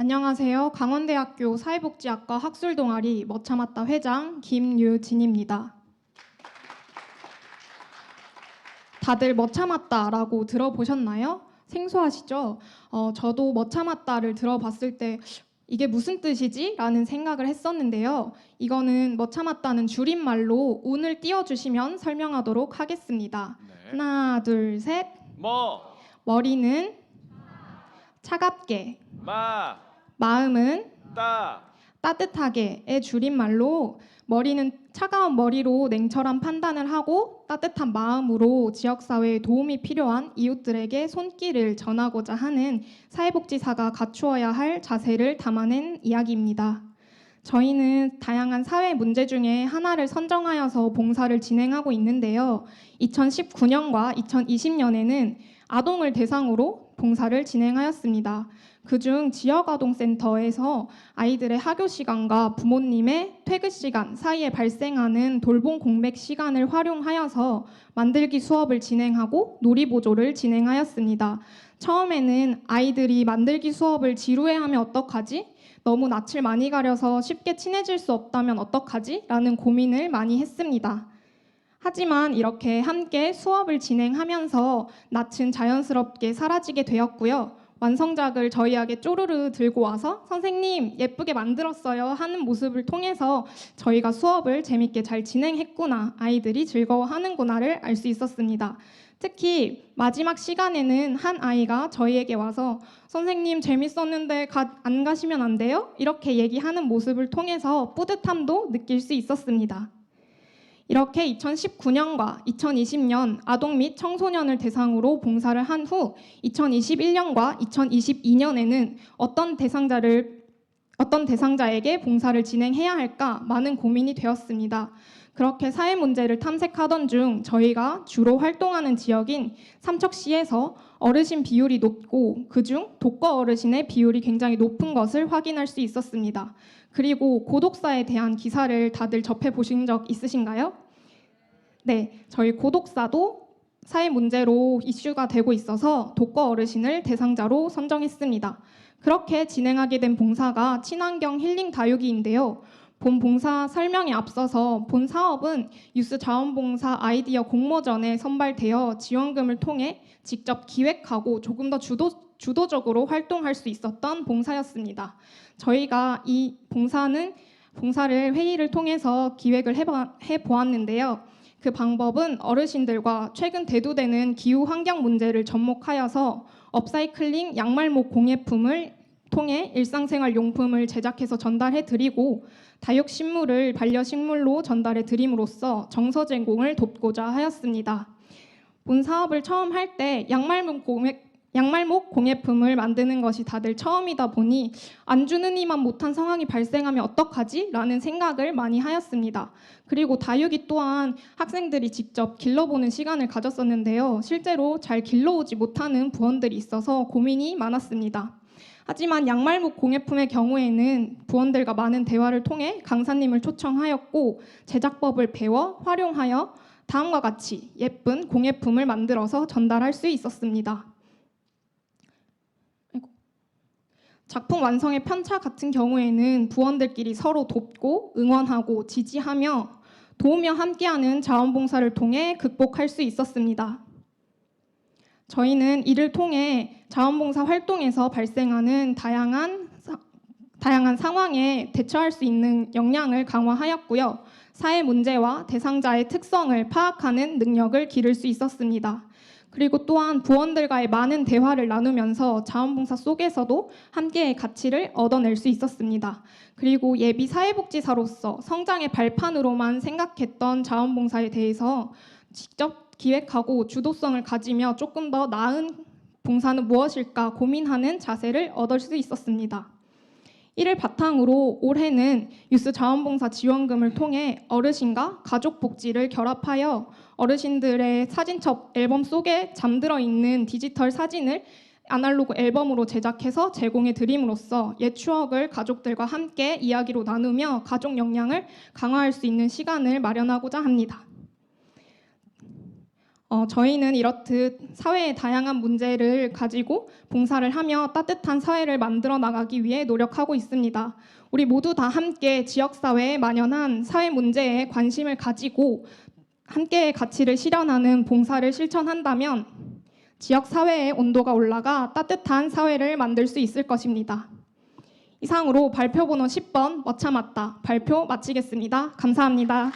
안녕하세요. 강원대학교 사회복지학과 학술 동아리 머참았다 회장 김유진입니다. 다들 머참았다라고 들어보셨나요? 생소하시죠? 어, 저도 머참았다를 들어봤을 때 이게 무슨 뜻이지? 라는 생각을 했었는데요. 이거는 머참았다는 줄임말로 운을 띄워주시면 설명하도록 하겠습니다. 네. 하나, 둘, 셋. 뭐, 머리는 차갑게, 마, 마음은 따, 따뜻하게의 줄임말로 머리는 차가운 머리로 냉철한 판단을 하고 따뜻한 마음으로 지역사회에 도움이 필요한 이웃들에게 손길을 전하고자 하는 사회복지사가 갖추어야 할 자세를 담아낸 이야기입니다. 저희는 다양한 사회 문제 중에 하나를 선정하여서 봉사를 진행하고 있는데요. 2019년과 2020년에는 아동을 대상으로 봉사를 진행하였습니다. 그중 지역아동센터에서 아이들의 학교 시간과 부모님의 퇴근 시간 사이에 발생하는 돌봄 공백 시간을 활용하여서 만들기 수업을 진행하고 놀이보조를 진행하였습니다. 처음에는 아이들이 만들기 수업을 지루해하면 어떡하지? 너무 낯을 많이 가려서 쉽게 친해질 수 없다면 어떡하지? 라는 고민을 많이 했습니다. 하지만 이렇게 함께 수업을 진행하면서 낯은 자연스럽게 사라지게 되었고요. 완성작을 저희에게 쪼르르 들고 와서 선생님 예쁘게 만들었어요 하는 모습을 통해서 저희가 수업을 재밌게 잘 진행했구나 아이들이 즐거워하는구나를 알 수 있었습니다. 특히 마지막 시간에는 한 아이가 저희에게 와서 선생님 재밌었는데 가- 안 가시면 안 돼요? 이렇게 얘기하는 모습을 통해서 뿌듯함도 느낄 수 있었습니다. 이렇게 2019년과 2020년 아동 및 청소년을 대상으로 봉사를 한 후 2021년과 2022년에는 어떤 대상자를 어떤 대상자에게 봉사를 진행해야 할까 많은 고민이 되었습니다. 그렇게 사회 문제를 탐색하던 중 저희가 주로 활동하는 지역인 삼척시에서 어르신 비율이 높고 그중 독거 어르신의 비율이 굉장히 높은 것을 확인할 수 있었습니다. 그리고 고독사에 대한 기사를 다들 접해 보신 적 있으신가요? 네, 저희 고독사도 사회 문제로 이슈가 되고 있어서 독거 어르신을 대상자로 선정했습니다. 그렇게 진행하게 된 봉사가 친환경 힐링 다육이인데요. 본 봉사 설명에 앞서서 본 사업은 유스 자원봉사 아이디어 공모전에 선발되어 지원금을 통해 직접 기획하고 조금 더 주도, 주도적으로 활동할 수 있었던 봉사였습니다. 저희가 이 봉사는 봉사를 회의를 통해서 기획을 해봐, 해보았는데요. 그 방법은 어르신들과 최근 대두되는 기후 환경 문제를 접목하여서 업사이클링 양말목 공예품을 통해 일상생활 용품을 제작해서 전달해 드리고 다육 식물을 반려 식물로 전달해 드림으로써 정서 제공을 돕고자 하였습니다. 본 사업을 처음 할 때 양말목 공예 양말목 공예품을 만드는 것이 다들 처음이다 보니 안 주는 이만 못한 상황이 발생하면 어떡하지? 라는 생각을 많이 하였습니다. 그리고 다육이 또한 학생들이 직접 길러보는 시간을 가졌었는데요. 실제로 잘 길러오지 못하는 부원들이 있어서 고민이 많았습니다. 하지만 양말목 공예품의 경우에는 부원들과 많은 대화를 통해 강사님을 초청하였고 제작법을 배워 활용하여 다음과 같이 예쁜 공예품을 만들어서 전달할 수 있었습니다. 작품 완성의 편차 같은 경우에는 부원들끼리 서로 돕고 응원하고 지지하며 도우며 함께하는 자원봉사를 통해 극복할 수 있었습니다. 저희는 이를 통해 자원봉사 활동에서 발생하는 다양한 사- 다양한 상황에 대처할 수 있는 역량을 강화하였고요. 사회 문제와 대상자의 특성을 파악하는 능력을 기를 수 있었습니다. 그리고 또한 부원들과의 많은 대화를 나누면서 자원봉사 속에서도 함께의 가치를 얻어낼 수 있었습니다. 그리고 예비 사회복지사로서 성장의 발판으로만 생각했던 자원봉사에 대해서 직접 기획하고 주도성을 가지며 조금 더 나은 봉사는 무엇일까 고민하는 자세를 얻을 수 있었습니다. 이를 바탕으로 올해는 유스 자원봉사 지원금을 통해 어르신과 가족 복지를 결합하여 어르신들의 사진첩 앨범 속에 잠들어 있는 디지털 사진을 아날로그 앨범으로 제작해서 제공해 드림으로써 옛 추억을 가족들과 함께 이야기로 나누며 가족 역량을 강화할 수 있는 시간을 마련하고자 합니다. 어, 저희는 이렇듯 사회의 다양한 문제를 가지고 봉사를 하며 따뜻한 사회를 만들어 나가기 위해 노력하고 있습니다. 우리 모두 다 함께 지역사회에 만연한 사회 문제에 관심을 가지고 함께의 가치를 실현하는 봉사를 실천한다면 지역 사회의 온도가 올라가 따뜻한 사회를 만들 수 있을 것입니다. 이상으로 발표 번호 10번 뭐 참았다 발표 마치겠습니다. 감사합니다.